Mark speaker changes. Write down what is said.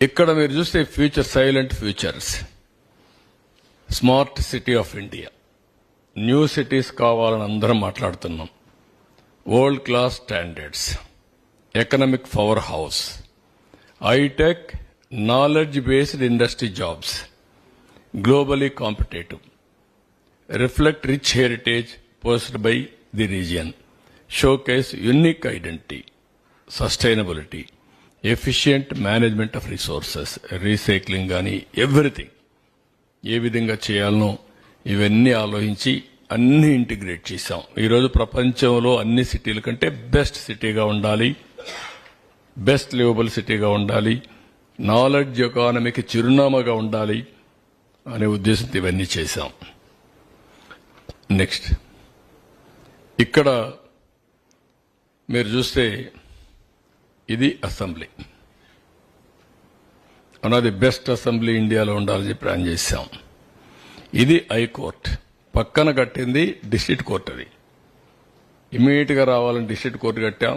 Speaker 1: ఇక్కడ మీరు చూస్తే future silent futures. Smart city of India. New cities కావాలని అందరం మాట్లాడుతున్నాం. World class standards economic power house high tech knowledge based industry jobs globally competitive reflect rich heritage post by the region showcase unique identity sustainability efficient management of resources recycling కానీ everything ఏ విధంగా చేయాలనో ఇవన్నీ ఆలోచించి అన్ని integrate చేశాం. ఈరోజు ప్రపంచంలో అన్ని సిటీల కంటే బెస్ట్ సిటీగా ఉండాలి. బెస్ట్ లివబుల్ సిటీగా ఉండాలి. నాలెడ్జ్ ఎకానమీకి చిరునామాగా ఉండాలి అనే ఉద్దేశంతో ఇవన్నీ చేశాం. నెక్స్ట్ ఇక్కడ మీరు చూస్తే ఇది అసెంబ్లీ. అన్నది బెస్ట్ అసెంబ్లీ ఇండియాలో ఉండాలని ప్లాన్ చేశాం. ఇది హైకోర్ట్ పక్కన కట్టింది డిస్ట్రిక్ట్ కోర్ట్ అది. ఇమీడియట్గా రావాలని డిస్ట్రిక్ట్ కోర్టు కట్టాం.